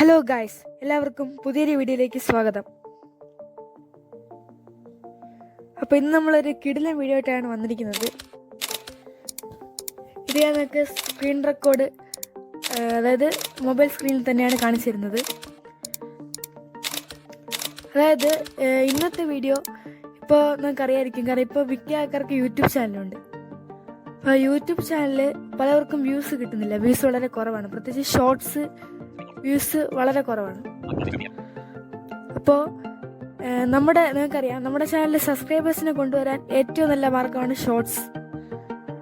Hello guys എല്ലാവർക്കും പുതിയൊരു വീഡിയോയിലേക്ക് സ്വാഗതം. അപ്പോൾ ഇന്ന് നമ്മളൊരു കിടിലൻ വീഡിയോ ആയിട്ടാണ് വന്നിരിക്കുന്നത്. ഇത് ഞാൻ നിങ്ങൾക്ക് സ്ക്രീൻ റെക്കോർഡ് അതായത് മൊബൈൽ സ്ക്രീനിൽ തന്നെയാണ് കാണിച്ചിരുന്നത് അതായത് ഇന്നത്തെ വീഡിയോ ഇപ്പോൾ നിങ്ങൾക്ക് അറിയാമായിരിക്കും കാരണം ഇപ്പോൾ മിക്ക ആൾക്കാർക്ക് യൂട്യൂബ് ചാനലുണ്ട് അപ്പോൾ യൂട്യൂബ് ചാനലിൽ പലവർക്കും വ്യൂസ് കിട്ടുന്നില്ല. വ്യൂസ് വളരെ കുറവാണ്. പ്രത്യേകിച്ച് ഷോർട്സ് വ്യൂസ് വളരെ കുറവാണ്. അപ്പോൾ നമ്മുടെ നിങ്ങൾക്കറിയാം നമ്മുടെ ചാനലിൽ സബ്സ്ക്രൈബേഴ്സിനെ കൊണ്ടുവരാൻ ഏറ്റവും നല്ല മാർഗമാണ് ഷോർട്സ്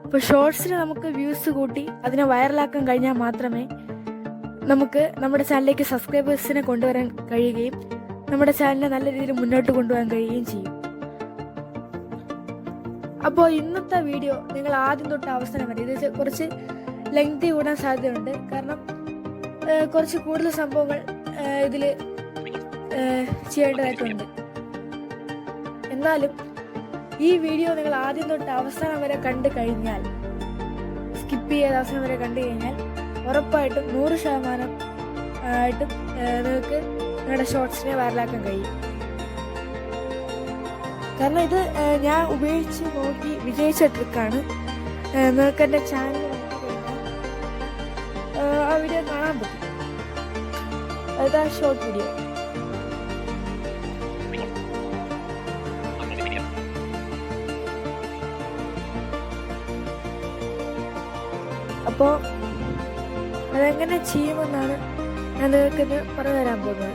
അപ്പോൾ ഷോർട്സിന് നമുക്ക് വ്യൂസ് കൂട്ടി അതിനെ വൈറലാക്കാൻ കഴിഞ്ഞാൽ മാത്രമേ നമുക്ക് നമ്മുടെ ചാനലിലേക്ക് സബ്സ്ക്രൈബേഴ്സിനെ കൊണ്ടുവരാൻ കഴിയുകയും നമ്മുടെ ചാനലിനെ നല്ല രീതിയിൽ മുന്നോട്ട് കൊണ്ടുപോകാൻ കഴിയുകയും ചെയ്യും. അപ്പോൾ ഇന്നത്തെ വീഡിയോ നിങ്ങൾ ആദ്യം തൊട്ട് അവസാനം വരെ ഇത് കുറച്ച് ലെങ്തി കൂടാൻ സാധ്യതയുണ്ട്. കാരണം കുറച്ച് കൂടുതൽ സംഭവങ്ങൾ ഇതിൽ ചെയ്യേണ്ടതായിട്ടുണ്ട്. എന്നാലും ഈ വീഡിയോ നിങ്ങൾ ആദ്യം തൊട്ട് അവസാനം വരെ കണ്ടു കഴിഞ്ഞാൽ സ്കിപ്പ് ചെയ്ത് അവസാനം വരെ കണ്ടു കഴിഞ്ഞാൽ ഉറപ്പായിട്ടും നൂറ് ശതമാനം ആയിട്ടും നിങ്ങൾക്ക് നിങ്ങളുടെ ഷോർട്സിനെ വൈറലാക്കാൻ കഴിയും. കാരണം ഇത് ഞാൻ ഉപയോഗിച്ച് നോക്കി വിജയിച്ച ട്രിക്കാണ്. നിങ്ങൾക്ക് എന്റെ ചാനൽ ആ വീഡിയോ കാണാൻ പറ്റും. അതാ ഷോർട്ട് വീഡിയോ അപ്പോൾ അതെങ്ങനെ ചെയ്യുമെന്നാണ് ഞാൻ നിങ്ങൾക്ക് ഇന്ന് പറഞ്ഞു തരാൻ പോകുന്നത്.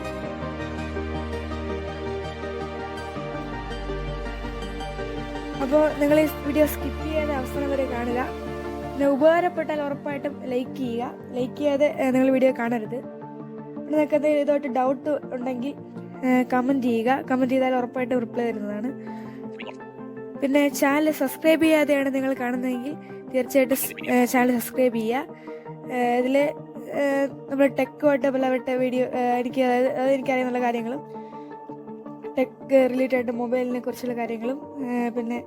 അപ്പോൾ നിങ്ങൾ ഈ വീഡിയോ സ്കിപ്പ് ചെയ്യാതെ അവസാനം വരെ കാണുക. ഉപകാരപ്പെട്ടാൽ ഉറപ്പായിട്ടും ലൈക്ക് ചെയ്യുക. ലൈക്ക് ചെയ്യാതെ നിങ്ങൾ വീഡിയോ കാണരുത്. നിങ്ങൾക്ക് എന്തെങ്കിലും ഇതുമായിട്ട് ഡൗട്ട് ഉണ്ടെങ്കിൽ കമന്റ് ചെയ്യുക. കമന്റ് ചെയ്താൽ ഉറപ്പായിട്ടും റിപ്ലൈ തരുന്നതാണ്. പിന്നെ ചാനൽ സബ്സ്ക്രൈബ് ചെയ്യാതെയാണ് നിങ്ങൾ കാണുന്നതെങ്കിൽ തീർച്ചയായിട്ടും ചാനൽ സബ്സ്ക്രൈബ് ചെയ്യുക ഇതിൽ നമ്മൾ ടെക്കുമായിട്ട് ബലപ്പെട്ട വീഡിയോ എനിക്ക് അതായത് അത് എനിക്കറിയാവുന്ന കാര്യങ്ങളും ടെക് റിലേറ്റഡ് ആയിട്ട് മൊബൈലിനെ കുറിച്ചുള്ള കാര്യങ്ങളും പിന്നെ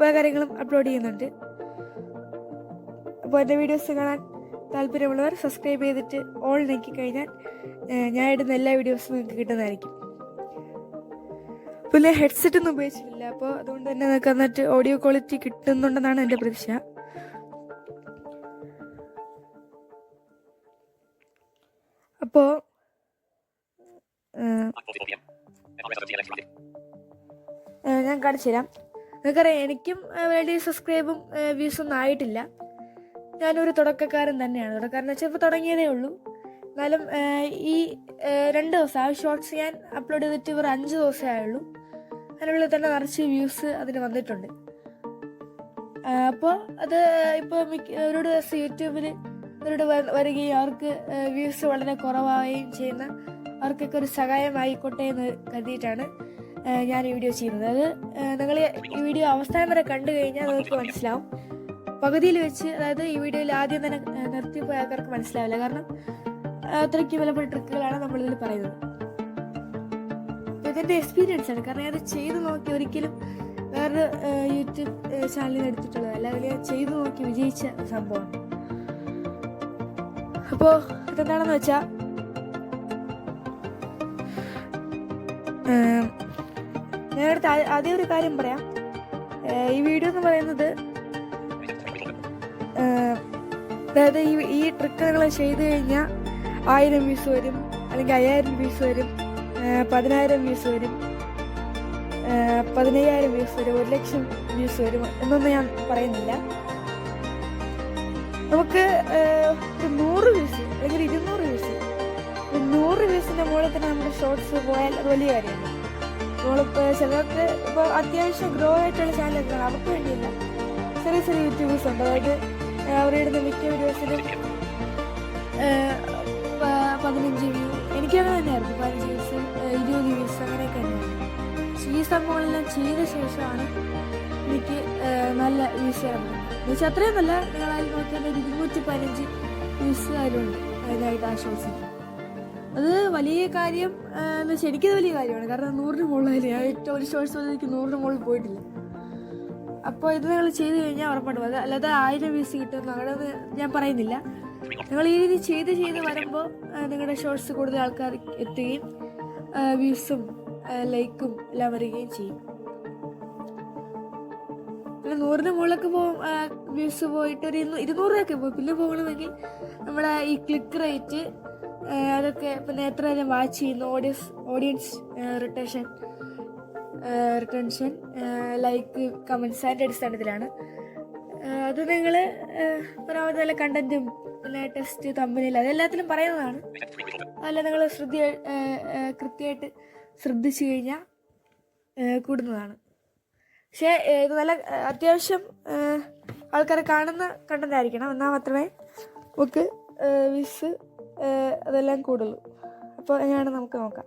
പല കാര്യങ്ങളും അപ്ലോഡ് ചെയ്യുന്നുണ്ട്. അപ്പോൾ എന്റെ വീഡിയോസ് കാണാൻ താല്പര്യമുള്ളവർ സബ്സ്ക്രൈബ് ചെയ്തിട്ട് ഓൾ കഴിഞ്ഞാൽ ഞാൻ ഇടുന്ന എല്ലാ വീഡിയോസും നിങ്ങൾക്ക് കിട്ടുന്നതായിരിക്കും. പിന്നെ ഹെഡ്സെറ്റ് ഒന്നും ഉപയോഗിച്ചിട്ടില്ല. അപ്പോൾ അതുകൊണ്ട് തന്നെ നിങ്ങൾക്ക് എന്നിട്ട് ഓഡിയോ ക്വാളിറ്റി കിട്ടുന്നുണ്ടെന്നാണ് എന്റെ പ്രതീക്ഷ. അപ്പോൾ ഞാൻ കാണിച്ചു തരാം നിങ്ങൾക്കറിയാം എനിക്കും വേണ്ടി സബ്സ്ക്രൈബും വ്യൂസ് ഒന്നും ആയിട്ടില്ല. ഞാനൊരു തുടക്കക്കാരൻ തന്നെയാണ്. തുടക്കക്കാരൻ വെച്ചാൽ ഇപ്പോൾ തുടങ്ങിയതേ ഉള്ളൂ. എന്നാലും ഈ രണ്ട് ദിവസം ആ ഷോർട്സ് ഞാൻ അപ്ലോഡ് ചെയ്തിട്ട് ഒരു അഞ്ച് ദിവസമേ ആയുള്ളൂ. അതിനുള്ളിൽ തന്നെ നിറച്ച് വ്യൂസ് അതിന് വന്നിട്ടുണ്ട്. അപ്പോൾ അത് ഇപ്പോൾ മിക്ക ഒരു ദിവസം യൂട്യൂബിൽ അവരോട് വരികയും അവർക്ക് വ്യൂസ് വളരെ കുറവാവുകയും ചെയ്യുന്ന അവർക്കൊക്കെ ഒരു സഹായമായിക്കോട്ടെ എന്ന് കരുതിയിട്ടാണ് ഞാൻ ഈ വീഡിയോ ചെയ്യുന്നത്. അത് നിങ്ങൾ ഈ വീഡിയോ അവസാനം വരെ കണ്ടു കഴിഞ്ഞാൽ നിങ്ങൾക്ക് മനസ്സിലാവും. പകുതിയിൽ വെച്ച് അതായത് ഈ വീഡിയോയിൽ ആദ്യം തന്നെ നിർത്തിപ്പോയ ആൾക്കാർക്ക് മനസ്സിലാവില്ല. കാരണം അത്രയ്ക്ക് വിലപ്പെട്ട ട്രിക്കുകളാണ് നമ്മളിതിൽ പറയുന്നത്. ഇതെന്റെ എക്സ്പീരിയൻസ് ആണ്. കാരണം അത് ചെയ്തു നോക്കി ഒരിക്കലും വേറൊരു യൂട്യൂബ് ചാനലിൽ എടുത്തിട്ടുള്ളത് അല്ലെങ്കിൽ ഞാൻ ചെയ്തു നോക്കി വിജയിച്ച സംഭവമാണ് അപ്പോൾ ഇതെന്താണെന്ന് വെച്ചാൽ ഞാനടുത്ത് ആദ്യം ഒരു കാര്യം പറയാം. ഈ വീഡിയോ എന്ന് പറയുന്നത് അതായത് ഈ ഈ ട്രിക്ക് നിങ്ങൾ ചെയ്തു കഴിഞ്ഞാൽ ആയിരം വ്യൂസ് വരും അല്ലെങ്കിൽ അയ്യായിരം വ്യൂസ് വരും പതിനായിരം വ്യൂസ് വരും പതിനയ്യായിരം വ്യൂസ് വരും ഒരു ലക്ഷം വ്യൂസ് വരും എന്നൊന്നും ഞാൻ പറയുന്നില്ല. നമുക്ക് ഒരു നൂറ് വ്യൂസ് അല്ലെങ്കിൽ ഇരുന്നൂറ് വ്യൂസ് ഒരു നൂറ് വ്യൂസിന്റെ മുകളിൽ തന്നെ നമ്മുടെ ഷോർട്സ് പോയാൽ അത് വലിയ കാര്യമാണ് നമ്മളിപ്പോൾ ചിലർക്ക് ഇപ്പോൾ അത്യാവശ്യം ഗ്രോ ആയിട്ടുള്ള ചാനലൊക്കെ അവർക്ക് വേണ്ടിയില്ല. ചെറിയ ചെറിയ യൂട്യൂബേഴ്സ് ഉണ്ട്. അതായത് ഏഹ്, അവരിടുന്ന മിക്ക വീഡിയോസിലും പതിനഞ്ച് വ്യൂ എനിക്കങ്ങനെ തന്നെയായിരുന്നു. പതിനഞ്ച് വ്യൂസ് ഇരുപത് വ്യൂസ് അങ്ങനെയൊക്കെ തന്നെയായിരുന്നു. ഈ സംഭവങ്ങളെല്ലാം ചെയ്ത ശേഷമാണ് എനിക്ക് നല്ല വ്യൂസ് ചെയ്യാൻ പറ്റുന്നത് എന്ന് വെച്ചാൽ അത്രയും നല്ല നിങ്ങളായി നോക്കിയാൽ ഒരു ഇരുന്നൂറ്റി പതിനഞ്ച് വ്യൂസ് അതിലുണ്ട് അതിനായിട്ട് ആശ്വസിക്കും അത് വലിയ കാര്യം എന്ന് വെച്ചാൽ എനിക്കത് വലിയ കാര്യമാണ്. കാരണം നൂറിന് മുകളിൽ ഏറ്റവും ഒരു ഷോർട്സ് വരെ എനിക്ക് നൂറിന് മുകളിൽ പോയിട്ടില്ല. അപ്പോൾ ഇത് നിങ്ങൾ ചെയ്ത് കഴിഞ്ഞാൽ ഉറപ്പായിട്ടും അത് അല്ലാതെ ആയിരം വ്യൂസ് കിട്ടും അങ്ങനെ ഞാൻ പറയുന്നില്ല. നിങ്ങൾ ഈ രീതി ചെയ്ത് ചെയ്ത് വരുമ്പോൾ നിങ്ങളുടെ ഷോർട്സ് കൂടുതൽ ആൾക്കാർ എത്തുകയും വ്യൂസും ലൈക്കും എല്ലാം വരികയും ചെയ്യും. പിന്നെ നൂറിന് മുകളിലൊക്കെ പോകും വ്യൂസ് പോയിട്ട് ഒരു ഇരുന്നൂ- ഇരുന്നൂറ് രൂപയൊക്കെ പോകും പിന്നെ പോകണമെങ്കിൽ നമ്മുടെ ഈ ക്ലിക്ക് റേറ്റ് അതൊക്കെ പിന്നെ എത്ര നേരം വാച്ച് ചെയ്യുന്നു audience audience retention retention like comments അതിന്റെ അടിസ്ഥാനത്തിലാണ്. അത് നിങ്ങൾ ഒരാമത് നല്ല കണ്ടന്റും പിന്നെ ടെസ്റ്റ് കമ്പനിയിൽ അതെല്ലാത്തിലും പറയുന്നതാണ്. അല്ല നിങ്ങൾ ശ്രദ്ധ കൃത്യമായിട്ട് ശ്രദ്ധിച്ചു കഴിഞ്ഞാൽ കൂടുന്നതാണ്. പക്ഷേ ഇത് നല്ല അത്യാവശ്യം ആൾക്കാരെ കാണുന്ന കണ്ടന്റ് ആയിരിക്കണം. എന്നാൽ മാത്രമേ നമുക്ക് വിസ് അതെല്ലാം കൂടുള്ളൂ. അപ്പോൾ അങ്ങനെയാണ് നമുക്ക് നോക്കാം.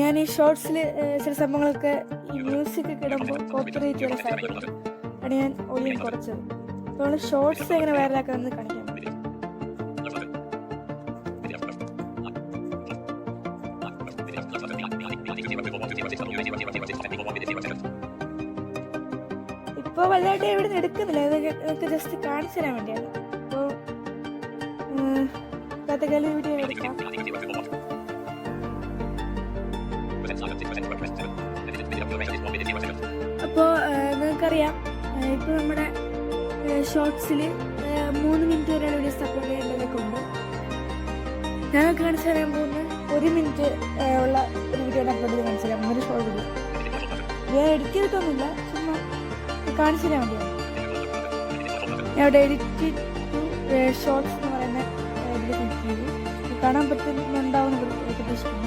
ഞാൻ ഈ ഷോർട്സിൽ ചില സംഭവങ്ങളൊക്കെ ഈ മ്യൂസിക് ഒക്കെ ഇടുമ്പോൾ കോപ്പറേറ്റ് ചെയ്യാൻ സാധിക്കും. ആണ് ഞാൻ വോളിയം കുറച്ചത്. അപ്പോൾ ഷോർട്സ് എങ്ങനെ വൈറലാക്കാമെന്ന് കാണിക്കാം. ഇപ്പോൾ വലുതായിട്ട് ഇവിടെ നിന്ന് എടുക്കുന്നില്ല. ഇതൊക്കെ നിങ്ങൾക്ക് ജസ്റ്റ് കാണിച്ചു തരാൻ വേണ്ടിയാണ്. അപ്പോൾ കഥകളി വീഡിയോ എടുക്കാം. അപ്പോൾ നിങ്ങൾക്കറിയാം ഇപ്പോൾ നമ്മുടെ ഷോർട്സിൽ മൂന്ന് മിനിറ്റ് വരെ വീഡിയോസ് അപ്ലോഡ് ചെയ്യേണ്ടതൊക്കെ ഉണ്ട്. ഞാൻ കാണിച്ചു തരാൻ പോകുന്ന ഒരു മിനിറ്റ് ഉള്ള ഒരു വീഡിയോ അപ്ലോഡ് ചെയ്ത് കാണിച്ചു തരാം ഒരു ഷോർട്ട് വീഡിയോ ഞാൻ എഡിറ്റ് ചെയ്തിട്ടൊന്നുമില്ല ചുമ്മാ കാണിച്ചു തരാൻ വേണ്ടിയാണ് ഞാൻ അവിടെ എഡിറ്റ് ഷോർട്സ് എന്ന് പറയുന്ന കാണാൻ പറ്റുന്നുണ്ടാവുന്ന പ്രതീക്ഷിക്കുന്നു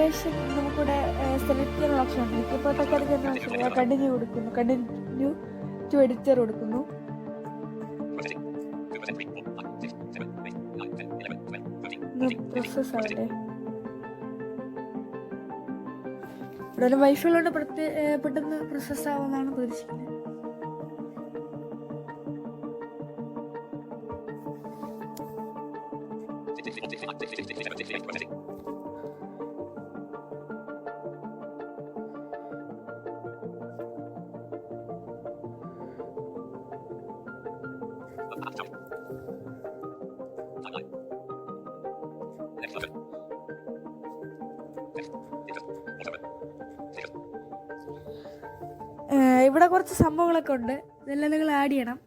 ഡൊറേഷൻ നമുക്കിവിടെ സെലക്ട് ചെയ്യാനുള്ള ഓപ്ഷൻ ഉണ്ട്. ഇപ്പോൾ തക്കാളിക്ക് കണ്ടിന്യൂ കൊടുക്കുന്നു. കണ്ടിന്യൂ ടു എഡിറ്റർ കൊടുക്കുന്നു. പ്രോസസ് ഇവിടെ വൈഫൈ ഉള്ളതുകൊണ്ട് പെട്ടെന്ന് പ്രോസസ് ആവുമെന്നാണ് പ്രതീക്ഷിക്കുന്നത്. ഏ, ഇവിടെ കുറച്ച് സംഭവങ്ങളൊക്കെ ഉണ്ട്. ഇതെല്ലാം നിങ്ങൾ ആഡ് ചെയ്യണം.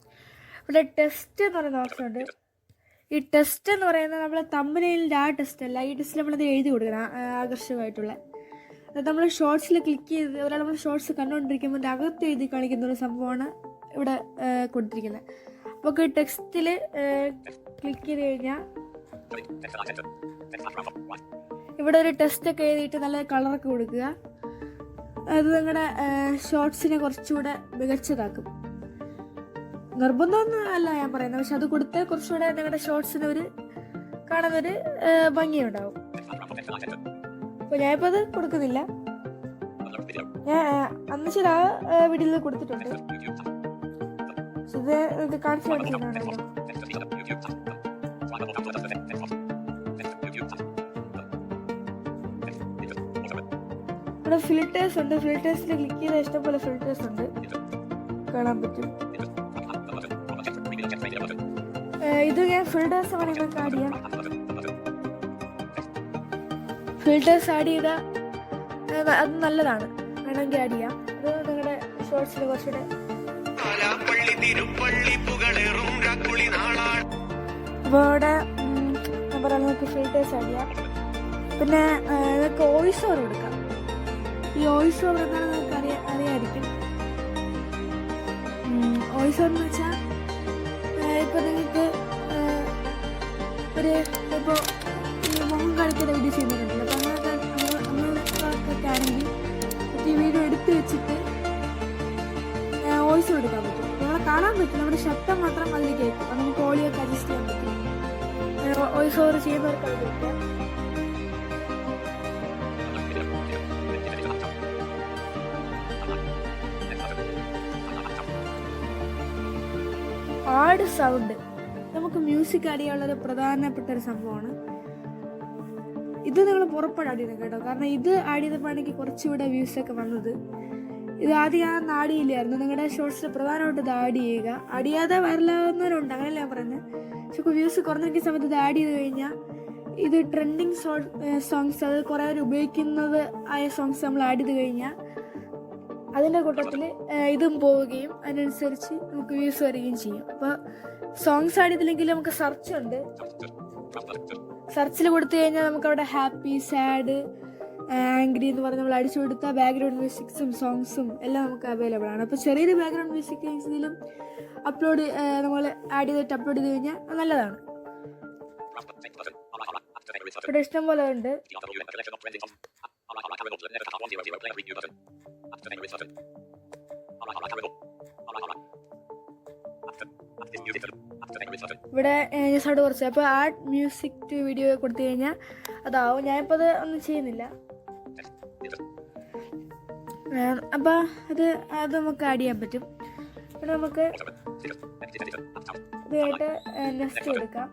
ഇവിടെ ടെസ്റ്റ് എന്ന് പറയുന്ന ഓപ്ഷൻ ഉണ്ട്. ഈ ടെസ്റ്റ് എന്ന് പറയുന്നത് നമ്മളെ തമ്മിലേലിന്റെ ആ ടെസ്റ്റ് അല്ല. ഈ ടെസ്റ്റ് നമ്മളത് എഴുതി കൊടുക്കണം ആകർഷകമായിട്ടുള്ള. അത് നമ്മൾ ഷോർട്സിൽ ക്ലിക്ക് ചെയ്ത് ഒരാൾ നമ്മൾ ഷോർട്സ് കണ്ടുകൊണ്ടിരിക്കുമ്പോൾ അകത്ത് എഴുതി കാണിക്കുന്ന ഒരു സംഭവമാണ് ഇവിടെ കൊടുത്തിരിക്കുന്നത്. അപ്പോൾ ടെക്സ്റ്റിൽ ക്ലിക്ക് ചെയ്ത് കഴിഞ്ഞാൽ ഇവിടെ ഒരു ടെസ്റ്റ് ഒക്കെ എഴുതിയിട്ട് നല്ല കളറൊക്കെ കൊടുക്കുക. അത് നിങ്ങളുടെ ഷോർട്സിനെ കുറച്ചുകൂടെ മികച്ചതാക്കും. നിർബന്ധമൊന്നും അല്ല ഞാൻ പറയുന്നത്. പക്ഷെ അത് കൊടുത്താൽ കുറച്ചുകൂടെ നിങ്ങളുടെ ഷോർട്സിന് ഒരു കാണുന്നൊരു ഭംഗിയുണ്ടാവും. അപ്പൊ ഞാനിപ്പോ അത് കൊടുക്കുന്നില്ല. ഞാൻ അന്ന് ചില ആ വീഡിയോയിൽ കൊടുത്തിട്ടുണ്ട്. ഇത് കാണിച്ചു കാണിക്കുന്നതാണല്ലോ ഇവിടെ ഫിൽറ്റേഴ്സ് ഉണ്ട്. ഫിൽറ്റേഴ്സിൽ ക്ലിക്ക് ചെയ്താൽ ഇഷ്ടംപോലെ ഫിൽറ്റേഴ്സ് ഉണ്ട്. കാണാൻ പറ്റും. ഇത് ഞാൻ ഫിൽറ്റേഴ്സ് വേണമെങ്കിൽ ആഡ് ചെയ്യാം. ഫിൽറ്റേഴ്സ് ആഡ് ചെയ്താൽ അത് നല്ലതാണ്. വേണമെങ്കിൽ ആഡ് ചെയ്യാം. അത് നിങ്ങളുടെ ഷോർട്സിൽ കുറച്ചുകൂടെ ഇവിടെ അപ്പോൾ അവിടെ ഞാൻ പറയാം നമുക്ക് ഫിൽറ്റേഴ്സ് ആഡ് ചെയ്യാം. പിന്നെ നിങ്ങൾക്ക് വോയിസ് ഓവർ കൊടുക്കാം ഈ ഓവർ എന്താണ് നിങ്ങൾക്ക് അറിയാ അറിയായിരിക്കും. ഓയിസ് എന്ന് വെച്ചാൽ ഇപ്പം നിങ്ങൾക്ക് ഒരു ഇപ്പോൾ മുഖം കാണിക്കുന്ന വീഡിയോ ചെയ്യുന്നുണ്ടല്ലോ. അപ്പോൾ അങ്ങനെയൊക്കെ ആണെങ്കിൽ ഈ വീഡിയോ എടുത്ത് വെച്ചിട്ട് വോയിസ് കൊടുക്കാൻ പറ്റും. നമ്മളെ കാണാൻ പറ്റും. നമ്മുടെ ശബ്ദം മാത്രം അതിൽ കേൾക്കും. നമുക്ക് ഓളിയൊക്കെ അഡ്ജസ്റ്റ് ചെയ്യാൻ പറ്റും. വോയിസ് ഓവർ ചെയ്യുന്നവർക്ക് അത് പറ്റും ആഡ് സൗണ്ട് നമുക്ക് മ്യൂസിക് അടിയുള്ള ഒരു പ്രധാനപ്പെട്ട ഒരു സംഭവമാണ്. ഇത് നിങ്ങൾ പുറപ്പെട്ട് ആഡ് കേട്ടോ. കാരണം ഇത് ആഡ് ചെയ്തപ്പോഴാണെങ്കിൽ കുറച്ചുകൂടെ വ്യൂസ് ഒക്കെ വന്നത്. ഇത് ആദ്യം ഞാൻ ആടിയില്ലായിരുന്നു നിങ്ങളുടെ ഷോർട്സിൽ പ്രധാനമായിട്ട് ഇത് ആഡ് ചെയ്യുക. അടിയാതെ വരലാവുന്നവരുണ്ട് അങ്ങനെയല്ല ഞാൻ പറയുന്നത് പക്ഷെ വ്യൂസ് കുറഞ്ഞിരിക്കുന്ന സമയത്ത് ഇത് ആഡ് ചെയ്ത് കഴിഞ്ഞാൽ ഇത് ട്രെൻഡിങ് സോങ്സ് അത് കുറേ പേര് ഉപയോഗിക്കുന്നത് ആയ സോങ്സ് നമ്മൾ ആഡ് ചെയ്ത് കഴിഞ്ഞാൽ അതിന്റെ കൂട്ടത്തിൽ ഇതും പോവുകയും അതിനനുസരിച്ച് നമുക്ക് വ്യൂസ് വരികയും ചെയ്യും. അപ്പോൾ സോങ്സ് ആയിട്ടില്ലെങ്കിൽ നമുക്ക് സെർച്ച് ഉണ്ട്. സെർച്ചിൽ കൊടുത്തു കഴിഞ്ഞാൽ നമുക്ക് അവിടെ ഹാപ്പി സാഡ് ആംഗ്രി എന്ന് പറഞ്ഞ് നമ്മൾ അടിച്ചു കൊടുത്ത ബാക്ക്ഗ്രൗണ്ട് മ്യൂസിക്സും സോങ്സും എല്ലാം നമുക്ക് അവൈലബിൾ ആണ്. അപ്പോൾ ചെറിയൊരു ബാക്ക്ഗ്രൗണ്ട് മ്യൂസിക് ഇതിലും അപ്ലോഡ് നമ്മൾ ആഡ് ചെയ്തിട്ട് അപ്ലോഡ് ചെയ്ത് കഴിഞ്ഞാൽ നല്ലതാണ്. ഇവിടെ ഇഷ്ടം പോലെ ഉണ്ട്. ഇവിടെ സൗണ്ട് കുറച്ച് അപ്പോൾ ആ മ്യൂസിക് ടു വീഡിയോ കൊടുത്തു കഴിഞ്ഞാൽ അതാവും. ഞാനിപ്പോൾ അത് ഒന്നും ചെയ്യുന്നില്ല. അപ്പോൾ അത് അത് നമുക്ക് ആഡ് ചെയ്യാൻ പറ്റും. ഇവിടെ നമുക്ക് ഇതായിട്ട് നെക്സ്റ്റ് കൊടുക്കാം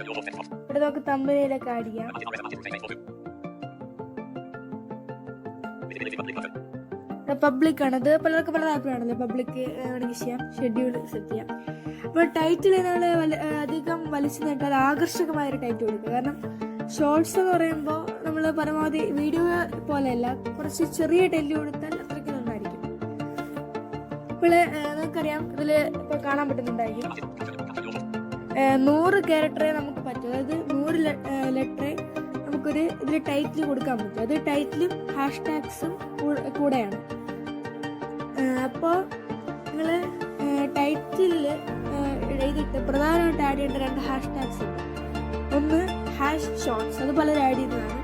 ഇവിടെ നമുക്ക് തമ്പനിയിലൊക്കെ അടിക്കാം പബ്ലിക് ആണ്. ഇത് പലർക്ക് പല താല്പര്യമാണല്ലോ. പബ്ലിക് വേണമെങ്കിൽ ചെയ്യാം. ഷെഡ്യൂൾ സെറ്റ് ചെയ്യാം. അപ്പോൾ ടൈറ്റിൽ നമ്മൾ അധികം വലിച്ചു നീട്ടാൽ ആകർഷകമായ ഒരു ടൈറ്റിൽ കൊടുക്കുക കാരണം ഷോർട്സ് എന്ന് പറയുമ്പോൾ നമ്മൾ പരമാവധി വീഡിയോ പോലെയല്ല കുറച്ച് ചെറിയ ടൈറ്റിൽ കൊടുത്താൽ അത്രയ്ക്ക് നന്നായിരിക്കും. ഇപ്പോൾ നമുക്കറിയാം ഇതിൽ ഇപ്പോൾ കാണാൻ പറ്റുന്നുണ്ടായിരിക്കും. നൂറ് ക്യാരക്ടറെ നമുക്ക് പറ്റും. അതായത് നൂറ് ലെറ്ററെ നമുക്കൊരു ഇതിൽ ടൈറ്റിൽ കൊടുക്കാൻ പറ്റും. അത് ടൈറ്റിലും ഹാഷ് ടാഗ്സും കൂടെയാണ്. അപ്പോൾ നിങ്ങൾ ടൈറ്റിലിൽ എഴുതിയിട്ട് പ്രധാനമായിട്ട് ആഡ് ചെയ്യേണ്ട രണ്ട് ഹാഷ് ടാഗ്സ് ഉണ്ട്. ഒന്ന് ഹാഷ് ഷോർട്സ് അത് പലരും ആഡ് ചെയ്യുന്നതാണ്.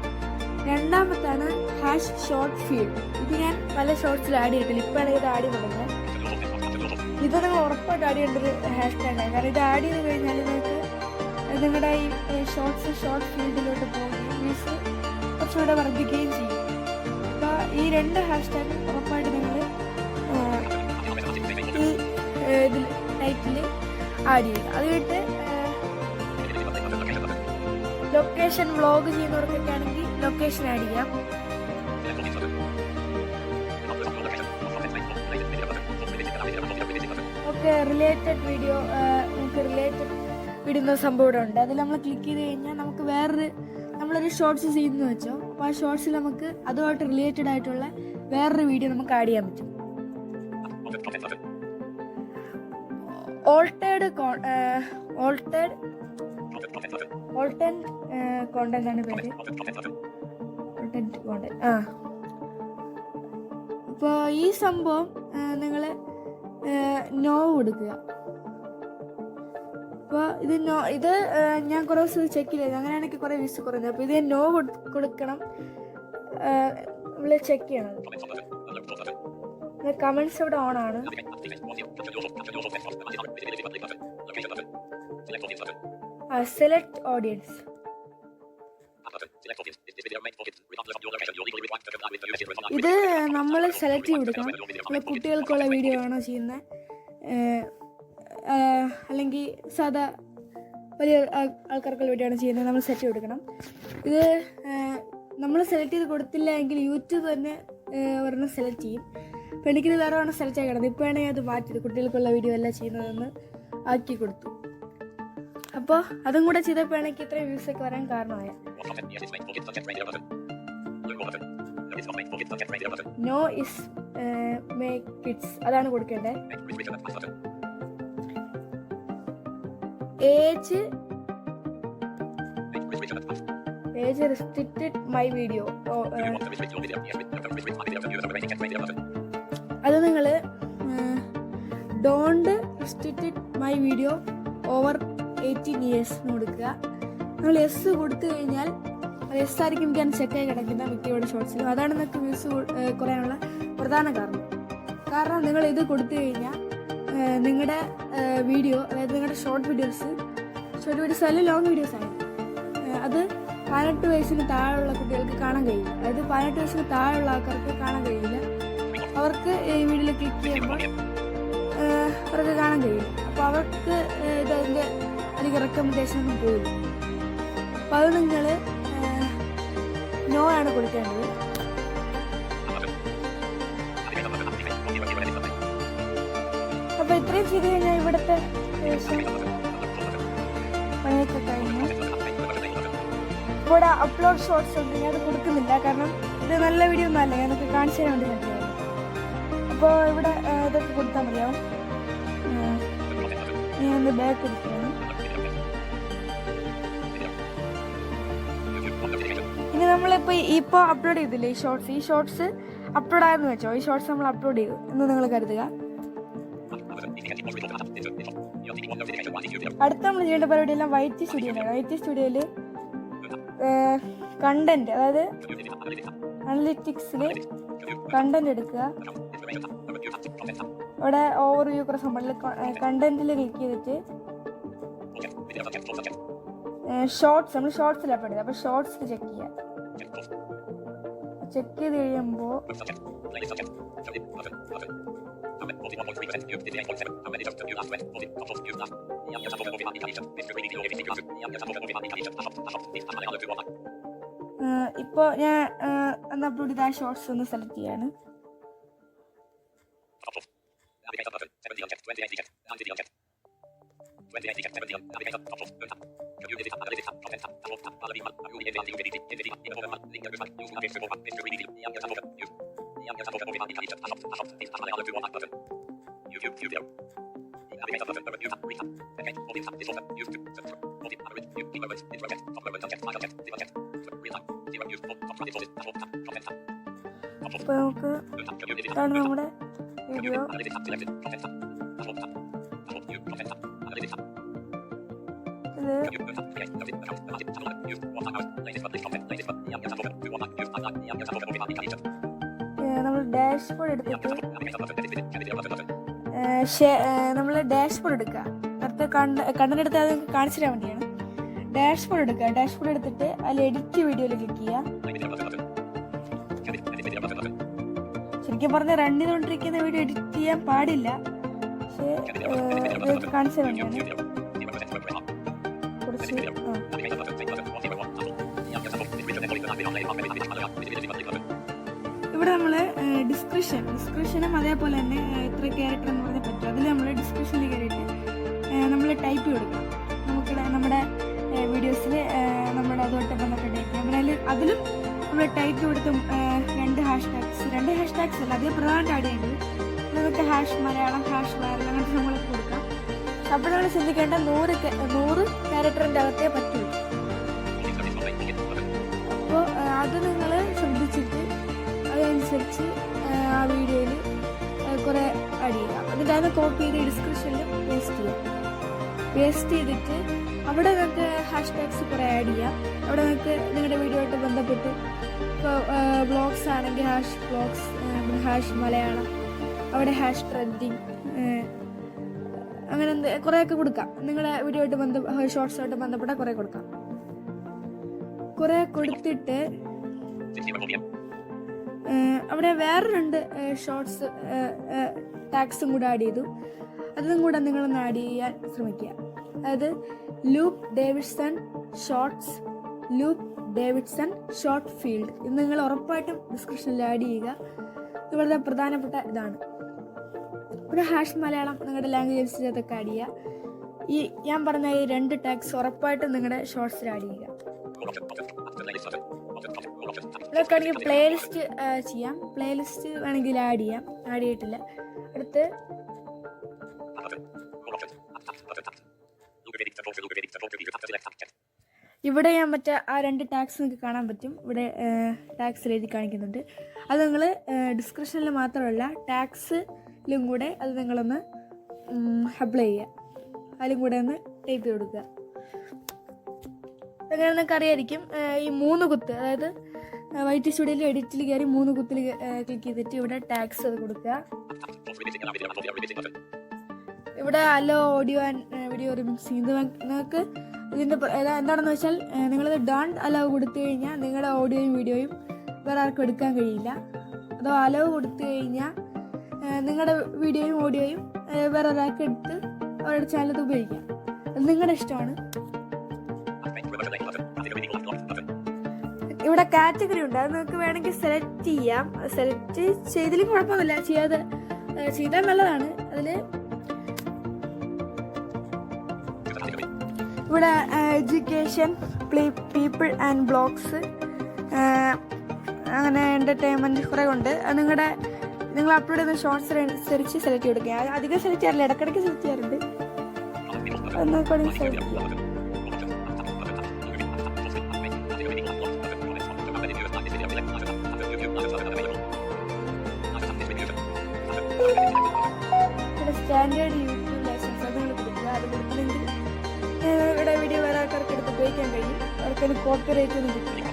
രണ്ടാമത്താണ് ഹാഷ് ഷോർട്ട് ഫീൽഡ് ഇത് ഞാൻ പല ഷോർട്സിൽ ആഡ് ചെയ്തിട്ടില്ല. ഇപ്പോഴാണ് ഇത് ആഡ് ചെയ്യുന്നത് ഇത് നിങ്ങൾ ഉറപ്പായിട്ട് ആഡ് ചെയ്യേണ്ട ഒരു ഹാഷ് ടാഗാണ് കാരണം ഇത് ആഡ് ചെയ്ത് കഴിഞ്ഞാൽ നിങ്ങൾക്ക് നിങ്ങളുടെ ഈ ഷോർട്സ് ഷോർട്ട് ഫീൽഡിലോട്ട് പോകുകയും വ്യൂസ് കുറച്ചുകൂടെ വർദ്ധിക്കുകയും ചെയ്യും. അപ്പോൾ ഈ രണ്ട് ഹാഷ് ടാഗ് ഉറപ്പായിട്ട് നിങ്ങൾ ഈ ഇതിൽ ടൈറ്റിൽ ആഡ് ചെയ്യുക. അത് കഴിഞ്ഞിട്ട് ലൊക്കേഷൻ വ്ളോഗ് ചെയ്യുന്നവർക്കൊക്കെ ആണെങ്കിൽ ലൊക്കേഷൻ ആഡ് ചെയ്യാം. നമുക്ക് റിലേറ്റഡ് വീഡിയോ നമുക്ക് റിലേറ്റഡ് വിടുന്ന സംഭവം ഇവിടെ ഉണ്ട്. അതിൽ നമ്മൾ ക്ലിക്ക് ചെയ്ത് കഴിഞ്ഞാൽ നമുക്ക് വേറൊരു നമ്മളൊരു ഷോർട്സ് ചെയ്യുന്നു വെച്ചോ. അപ്പോൾ ആ ഷോർട്സിൽ നമുക്ക് അതുമായിട്ട് റിലേറ്റഡ് ആയിട്ടുള്ള വേറൊരു വീഡിയോ നമുക്ക് ആഡ് ചെയ്യാൻ പറ്റും. ഓൾട്ടേഡ് ഓൾട്ടേഡ് ഓൾട്ടൻ കോണ്ടന്റ് ആണ് പേര്. കോണ്ടന്റ് കോണ്ടന്റ് ആ. അപ്പോൾ ഈ സംഭവം നിങ്ങൾ നോ കൊടുക്കുക. അപ്പോൾ ഇത് നോ ഇത് ഞാൻ കുറേ ദിവസം ഇത് ചെക്ക് ചെയ്തത് അങ്ങനെയാണെങ്കിൽ കുറേ വ്യൂസ് കുറഞ്ഞത് അപ്പോൾ ഇത് നോ കൊടുക്കണം. നമ്മൾ ചെക്ക് ചെയ്യണം. കമൻസ് ഇവിടെ ഓൺ ആണ്. സെലക്ട് ഓഡിയൻസ് ഇത് നമ്മൾ സെലക്ട് ചെയ്ത് കൊടുക്കണം. നമ്മൾ കുട്ടികൾക്കുള്ള വീഡിയോ ആണോ ചെയ്യുന്നത് അല്ലെങ്കിൽ സാധാ വലിയ ആൾക്കാർക്ക് വേണ്ടിയാണ് ചെയ്യുന്നത്. നമ്മൾ സെറ്റ് കൊടുക്കണം. ഇത് നമ്മൾ സെലക്ട് ചെയ്ത് കൊടുത്തില്ല എങ്കിൽ യൂട്യൂബ് തന്നെ ഒരെണ്ണം സെലക്ട് ചെയ്യും. അപ്പോൾ എനിക്കിത് വേറെ ഒരെണ്ണം സെലക്ട് ആക്കണം. ഇപ്പോൾ വേണമെങ്കിൽ അത് മാറ്റിയത്. കുട്ടികൾക്കുള്ള വീഡിയോ എല്ലാം ചെയ്യുന്നതെന്ന് ആക്കി കൊടുത്തു. അപ്പോൾ അതും കൂടെ ചെയ്തപ്പോൾ എനിക്ക് ഇത്രയും വ്യൂസ് ഒക്കെ വരാൻ കാരണമായ. നോ ഇസ് മേക്ക് കിഡ്സ് അതാണ് കൊടുക്കേണ്ടത് age age restricted my video അത് നിങ്ങൾ don't restricted my video over eighteen years എന്ന് കൊടുക്കുക. നമ്മൾ എസ് കൊടുത്തു കഴിഞ്ഞാൽ എസ് ആയിരിക്കും ഞാൻ സെറ്റായി കിടക്കുന്ന വ്യക്തിയുടെ ഷോർട്സിലും അതാണ് നിങ്ങൾക്ക് വ്യൂസ് കുറയാനുള്ള പ്രധാന കാരണം. കാരണം നിങ്ങൾ ഇത് കൊടുത്തു കഴിഞ്ഞാൽ നിങ്ങളുടെ വീഡിയോ അതായത് നിങ്ങളുടെ ഷോർട്ട് വീഡിയോസ് ഷോർട്ട് വീഡിയോസ് അല്ല ലോങ് വീഡിയോസ് ആണ്. അത് പതിനെട്ട് വയസ്സിന് താഴെയുള്ള കുട്ടികൾക്ക് കാണാൻ കഴിയില്ല. അതായത് പതിനെട്ട് വയസ്സിന് താഴെയുള്ള ആൾക്കാർക്ക് കാണാൻ കഴിയില്ല. അവർക്ക് ഈ വീഡിയോയിൽ ക്ലിക്ക് ചെയ്യുമ്പോൾ അവർക്ക് കാണാൻ കഴിയില്ല. അപ്പോൾ അവർക്ക് ഇതതിന്റെ അധികം റെക്കമെൻഡേഷൻ ഒന്നും പോയില്ല അപ്പോൾ അത് നിങ്ങൾ നോ ആണ് കൊടുക്കേണ്ടത്. ഇത്രയും ചെയ്ത് കഴിഞ്ഞാൽ ഇവിടുത്തെ പണിയൊക്കെ കഴിഞ്ഞു. ഇവിടെ അപ്ലോഡ് ഷോർട്സ് ഉണ്ട്. ഞാൻ കൊടുക്കുന്നില്ല. കാരണം ഇത് നല്ല വീഡിയോ ഒന്നും അല്ല. ഞാനൊക്കെ കാണിച്ചു തരാൻ വേണ്ടി പറ്റിയത് അപ്പോൾ ഇവിടെ ഇതൊക്കെ കൊടുത്താൽ മതിയാവും ഞാനൊന്ന് ബാക്ക് എടുക്കുകയാണ് ഇനി നമ്മളിപ്പോൾ ഇപ്പോൾ അപ്ലോഡ് ചെയ്തില്ലേ ഈ ഷോർട്സ് ഈ ഷോർട്സ് അപ്ലോഡ് ആയെന്ന് വെച്ചോ? ഈ ഷോർട്സ് നമ്മൾ അപ്ലോഡ് ചെയ്തു എന്ന് നിങ്ങൾ കരുതുക. അടുത്ത നമ്മൾ ചെയ്യേണ്ട പരിപാടി എല്ലാം വൈറ്റ് സ്റ്റുഡിയോയിലാണ് വൈറ്റ് സ്റ്റുഡിയോയിൽ കണ്ടന്റ് അതായത് അനലിറ്റിക്സിൽ കണ്ടന്റ് എടുക്കുക. ഇവിടെ ഓവർ വ്യൂ കുറെ സംഭവം കണ്ടന്റിൽ ക്ലിക്ക് ചെയ്തിട്ട് ഷോർട്സ് നമ്മൾ ഷോർട്സിലാണ് പെടുന്നത് അപ്പോൾ ഷോർട്സ് ചെക്ക് ചെയ്യുക. ചെക്ക് ചെയ്ത് കഴിയുമ്പോൾ ഇപ്പോൾ ഞാൻ അന്ന് അപ്ലോഡ് ചെയ്ത ഷോർട്സ് ഒന്ന് സെലക്ട് ചെയ്യാണ്. അപ്പോൾ നമുക്ക് ഇതാണ് നമ്മുടെ വീഡിയോ ഇത് നമ്മൾ ഡാഷ്ബോർഡ് എടുത്തിട്ട് നമ്മൾ ഡാഷ് ബോർഡ് എടുക്കുക. നേരത്തെ കണ്ട കണ്ടന്റ് എടുത്ത് അത് കാണിച്ചു തരാൻ വേണ്ടിയാണ്. ഡാഷ് ബോർഡ് എടുക്കുക. ഡാഷ് ബോർഡ് എടുത്തിട്ട് അതിൽ എഡിറ്റ് വീഡിയോയിൽ ക്ലിക്ക് ചെയ്യുക. ശരിക്കും പറഞ്ഞ റൺ ചെയ്തുകൊണ്ടിരിക്കുന്ന വീഡിയോ എഡിറ്റ് ചെയ്യാൻ പാടില്ല. പക്ഷേ കാണിച്ചു തരാൻ വേണ്ടിയാണ്. ഡിസ്ക്രിപ്ഷനും അതേപോലെ തന്നെ എത്ര ക്യാരക്ടർ എന്ന് പറഞ്ഞാൽ പറ്റും. അതിൽ നമ്മൾ ഡിസ്ക്രിപ്ഷനിൽ കയറിയിട്ട് നമ്മൾ ടൈപ്പ് കൊടുക്കാം. നമുക്ക് നമ്മുടെ വീഡിയോസിൽ നമ്മുടെ അതുമായിട്ട് ബന്ധപ്പെട്ട് ടൈപ്പ് അതിലും നമ്മൾ ടൈപ്പ് കൊടുത്തും രണ്ട് ഹാഷ് ടാഗ്സ് രണ്ട് ഹാഷ് ടാഗ്സ് അല്ല അതേ പ്രധാനമായിട്ട് ആഡ് നമുക്ക് ഹാഷ് മലയാളം ഹാഷ് വയറൽ അങ്ങനത്തെ നമ്മൾ കൊടുക്കാം. അപ്പോൾ നമ്മൾ ചിന്തിക്കേണ്ട നൂറ് നൂറ് ക്യാരക്ടറിന്റെ അകത്തേ പറ്റുള്ളൂ അപ്പോൾ അത് നിങ്ങൾ ശ്രദ്ധിച്ചിട്ട് അതനുസരിച്ച് വീഡിയോയിൽ കുറേ ആഡ് ചെയ്യുക എന്നിട്ട് അത് കോപ്പി ചെയ്ത് ഡിസ്ക്രിപ്ഷനിൽ പേസ്റ്റ് ചെയ്യുക പേസ്റ്റ് ചെയ്തിട്ട് അവിടെ നിങ്ങൾക്ക് ഹാഷ് ടാഗ്സ് കുറേ ആഡ് ചെയ്യാം. അവിടെ നിങ്ങൾക്ക് നിങ്ങളുടെ വീഡിയോ ആയിട്ട് ബന്ധപ്പെട്ട് ഇപ്പോൾ ബ്ലോഗ്സ് ആണെങ്കിൽ ഹാഷ് ബ്ലോഗ്സ് ഹാഷ് മലയാളം അവിടെ ഹാഷ് ട്രെൻഡിങ് അങ്ങനെ കുറേയൊക്കെ കൊടുക്കാം. നിങ്ങളുടെ വീഡിയോ ആയിട്ട് ബന്ധ ഷോർട്സുമായിട്ട് ബന്ധപ്പെട്ട കുറേ കൊടുക്കാം. കുറേ കൊടുത്തിട്ട് അവിടെ വേറെ രണ്ട് ഷോർട്സ് ടാക്സും കൂടെ ആഡ് ചെയ്തു. അതും കൂടെ നിങ്ങളൊന്ന് ആഡ് ചെയ്യാൻ ശ്രമിക്കുക. അതായത് loop Davidson shorts loop Davidson short field ഇത് നിങ്ങൾ ഉറപ്പായിട്ടും ഡിസ്ക്രിപ്ഷനിൽ ആഡ് ചെയ്യുക. ഇത് വളരെ പ്രധാനപ്പെട്ട ഇതാണ്. പിന്നെ ഹാഷ് മലയാളം നിങ്ങളുടെ ലാംഗ്വേജ് അനുസരിച്ചതൊക്കെ ആഡ് ചെയ്യുക. ഈ ഞാൻ പറഞ്ഞ ഈ രണ്ട് ടാക്സ് ഉറപ്പായിട്ടും നിങ്ങളുടെ ഷോർട്സിൽ ആഡ് ചെയ്യുക. ഇതൊക്കെ ആണെങ്കിൽ പ്ലേലിസ്റ്റ് ചെയ്യാം. പ്ലേലിസ്റ്റ് വേണമെങ്കിൽ ആഡ് ചെയ്യാം. ആഡ് ചെയ്തിട്ടില്ല. അടുത്ത് ഇവിടെ ഞാൻ മറ്റേ ആ രണ്ട് ടാക്സ് നിങ്ങൾക്ക് കാണാൻ പറ്റും. ഇവിടെ ടാക്സിൽ എഴുതി കാണിക്കുന്നുണ്ട്. അത് നിങ്ങൾ ഡിസ്ക്രിപ്ഷനിൽ മാത്രമല്ല ടാക്സിലും കൂടെ അത് നിങ്ങളൊന്ന് അപ്ലൈ ചെയ്യുക. അതിലും കൂടെ ഒന്ന് ടൈപ്പ് ചെയ്ത് കൊടുക്കുക. അങ്ങനെ നിങ്ങൾക്ക് അറിയായിരിക്കും ഈ മൂന്ന് കുത്ത് അതായത് വൈറ്റ് സ്റ്റുഡിയോയിൽ എഡിറ്റിൽ കയറി മൂന്ന് കുത്തിൽ ക്ലിക്ക് ചെയ്തിട്ട് ഇവിടെ ടാക്സ് അത് കൊടുക്കുക. ഇവിടെ allow audio and video remixing ഇത് നിങ്ങൾക്ക് ഇതിന്റെ എന്താണെന്ന് വെച്ചാൽ നിങ്ങളത് ഡോൺ അലോ കൊടുത്തു കഴിഞ്ഞാൽ നിങ്ങളുടെ ഓഡിയോയും വീഡിയോയും വേറെ ആർക്കും എടുക്കാൻ കഴിയില്ല. അതോ അലോ കൊടുത്തു കഴിഞ്ഞാൽ നിങ്ങളുടെ വീഡിയോയും ഓഡിയോയും വേറെ ഒരാൾക്ക് എടുത്ത് അവരുടെ ചാനൽ ഉപയോഗിക്കാം. അത് നിങ്ങളുടെ ഇഷ്ടമാണ്. ഇവിടെ കാറ്റഗറി ഉണ്ട്. അത് നിങ്ങൾക്ക് വേണമെങ്കിൽ സെലക്ട് ചെയ്യാം. സെലക്ട് ചെയ്തിലും കുഴപ്പമില്ല ചെയ്യാതെ ചെയ്താൽ നല്ലതാണ്. അതിൽ ഇവിടെ എഡ്യൂക്കേഷൻ പീപ്പിൾ ആൻഡ് ബ്ലോഗ്സ് അങ്ങനെ എന്റർടൈൻമെന്റ് കുറേ ഉണ്ട്. നിങ്ങളുടെ നിങ്ങൾ അപ്ലോഡ് ചെയ്യുന്ന ഷോർട്സ് അനുസരിച്ച് സെലക്ട് കൊടുക്കുക. അധികം സെലക്ട് ചെയ്യാറില്ല. ഇടയ്ക്കിടയ്ക്ക് സെലക്ട് ചെയ്യാറുണ്ട്. നോക്കുകയാണെങ്കിൽ സെലക്ട് ചെയ്യാം. കഴിയും കോപ്പറേറ്റ് കോപ്പി റേറ്റ് ഒന്നും കിട്ടില്ല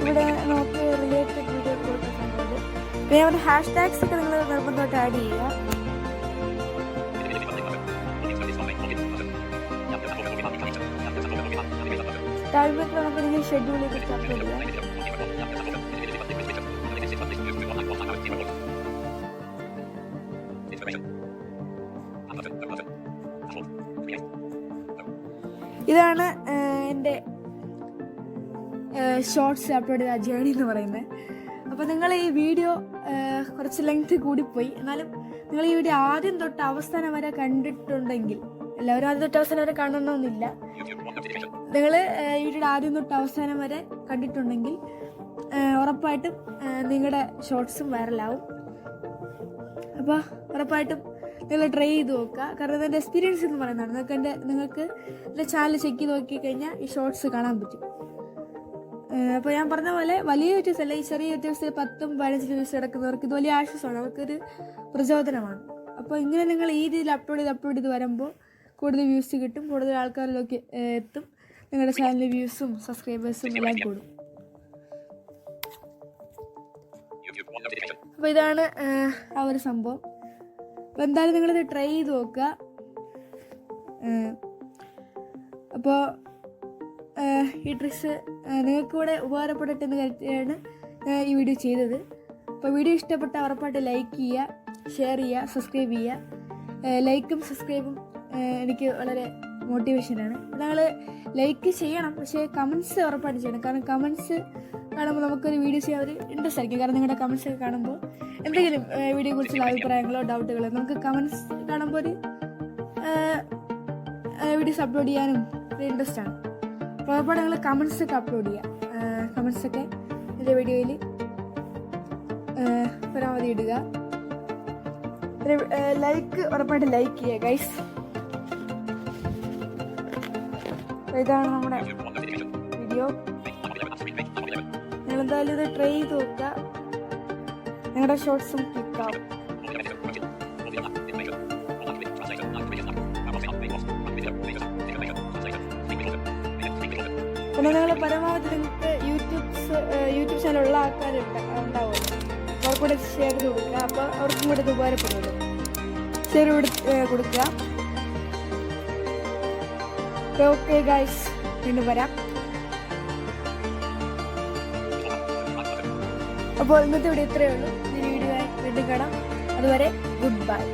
ഇവിടെ നമുക്ക് റിലേറ്റഡ് വീഡിയോ കൊടുത്തിട്ടുണ്ട് പിന്നെ അവരുടെ ഹാഷ് ടാഗ്സ് ഒക്കെ നിങ്ങൾ നിർബന്ധമായിട്ട് ആഡ് ചെയ്യുക. താഴ്മക്ക് നമുക്ക് ഷെഡ്യൂൾ ചെയ്ത് അപ്ലോഡ് ചെയ്യാം. ഷോർട്സ് അപ്ലോഡ് ചെയ്ത ജേണി എന്ന് പറയുന്നത്. അപ്പോൾ നിങ്ങൾ ഈ വീഡിയോ കുറച്ച് ലെങ്ത് കൂടിപ്പോയി എന്നാലും നിങ്ങൾ ഈ വീഡിയോ ആദ്യം തൊട്ട് അവസാനം വരെ കണ്ടിട്ടുണ്ടെങ്കിൽ എല്ലാവരും ആദ്യം തൊട്ട് അവസാനം വരെ കാണണമെന്നില്ല. നിങ്ങൾ ഈ വീഡിയോ ആദ്യം തൊട്ട് അവസാനം വരെ കണ്ടിട്ടുണ്ടെങ്കിൽ ഉറപ്പായിട്ടും നിങ്ങളുടെ ഷോർട്സും വൈറലാവും അപ്പോൾ ഉറപ്പായിട്ടും നിങ്ങൾ ട്രൈ ചെയ്ത് നോക്കുക. കാരണം ഇതിന്റെ എക്സ്പീരിയൻസ് എന്ന് പറയുന്നതാണ്. നിങ്ങൾക്ക് എന്റെ നിങ്ങൾക്ക് എന്റെ ചാനൽ ചെക്ക് ചെയ്ത് നോക്കി കഴിഞ്ഞാൽ ഈ ഷോർട്സ് കാണാൻ പറ്റും. അപ്പോൾ ഞാൻ പറഞ്ഞ പോലെ വലിയ യൂട്യൂബ്സ് അല്ല ഈ ചെറിയ യൂട്യൂബ്സിൽ പത്തും പതിനഞ്ച് വ്യൂസ് കിടക്കുന്നവർക്ക് ഇത് വലിയ ആശ്വാസമാണ്. അവർക്കൊരു പ്രചോദനമാണ്. അപ്പോൾ ഇങ്ങനെ നിങ്ങൾ ഈ രീതിയിൽ അപ്ലോഡ് ചെയ്ത് അപ്ലോഡ് ചെയ്ത് വരുമ്പോൾ കൂടുതൽ വ്യൂസ് കിട്ടും കൂടുതൽ ആൾക്കാരിലേക്ക് എത്തും. നിങ്ങളുടെ ചാനലിൽ വ്യൂസും സബ്സ്ക്രൈബേഴ്സും എല്ലാം കൂടും. അപ്പോൾ ഇതാണ് ആ ഒരു സംഭവം. അപ്പോൾ എന്തായാലും നിങ്ങളിത് ട്രൈ ചെയ്ത് നോക്കുക. അപ്പോൾ ഈ ഡ്രസ്സ് നിങ്ങൾക്ക് കൂടെ ഉപകാരപ്പെടട്ടെ എന്ന് കരുതിയാണ് ഈ വീഡിയോ ചെയ്തത്. അപ്പോൾ വീഡിയോ ഇഷ്ടപ്പെട്ട ഉറപ്പായിട്ട് ലൈക്ക് ചെയ്യുക ഷെയർ ചെയ്യുക സബ്സ്ക്രൈബ് ചെയ്യുക. ലൈക്കും സബ്സ്ക്രൈബും എനിക്ക് വളരെ മോട്ടിവേഷനാണ് നിങ്ങൾ ലൈക്ക് ചെയ്യണം പക്ഷേ കമൻസ് ഉറപ്പായിട്ട് ചെയ്യണം. കാരണം കമൻസ് കാണുമ്പോൾ നമുക്കൊരു വീഡിയോ ചെയ്യാൻ ഒരു ഇൻട്രസ്റ്റ് ആയിരിക്കും. കാരണം നിങ്ങളുടെ കമൻസ് ഒക്കെ കാണുമ്പോൾ എന്തെങ്കിലും വീഡിയോ കുറിച്ചുള്ള അഭിപ്രായങ്ങളോ ഡൗട്ടുകളോ നമുക്ക് കമൻസ് കാണുമ്പോൾ ഒരു വീഡിയോസ് അപ്ലോഡ് ചെയ്യാനും ഒരു ഇൻട്രസ്റ്റ് ആണ്. ഉറപ്പായിട്ട് നിങ്ങൾ കമൻസ് ഒക്കെ അപ്ലോഡ് ചെയ്യുക കമൻസ് ഒക്കെ വീഡിയോയിൽ പരമാവധി ഇടുക. ലൈക്ക് ഉറപ്പായിട്ട് ലൈക്ക് ചെയ്യുക ഗൈസ് ഇതാണ് നമ്മുടെ വീഡിയോ നിങ്ങൾ എന്തായാലും ഇത് ട്രൈ ചെയ്ത് നോക്കുക. നിങ്ങളുടെ ഷോർട്സും ക്ലിക്കാവും പിന്നെ നിങ്ങൾ പരമാവധി നിങ്ങൾക്ക് യൂട്യൂബ് യൂട്യൂബ് ചാനലുള്ള ആൾക്കാരുണ്ട് ഉണ്ടാവുമല്ലോ അവർക്ക് കൂടെ ഷെയർ ചെയ്ത് കൊടുക്കുക. അപ്പോൾ അവർക്കും കൂടെ ഇത് ഉപകാരപ്പെടുമല്ലോ ഷെയർ കൊടുക്കുക. ഓക്കെ ഗൈസ് വീണ്ടും വരാം. അപ്പോൾ ഇന്നത്തെ ഇവിടെ ഇത്രയേ ഉള്ളൂ. ഈ വീഡിയോ വീണ്ടും കാണാം. അതുവരെ ഗുഡ് ബൈ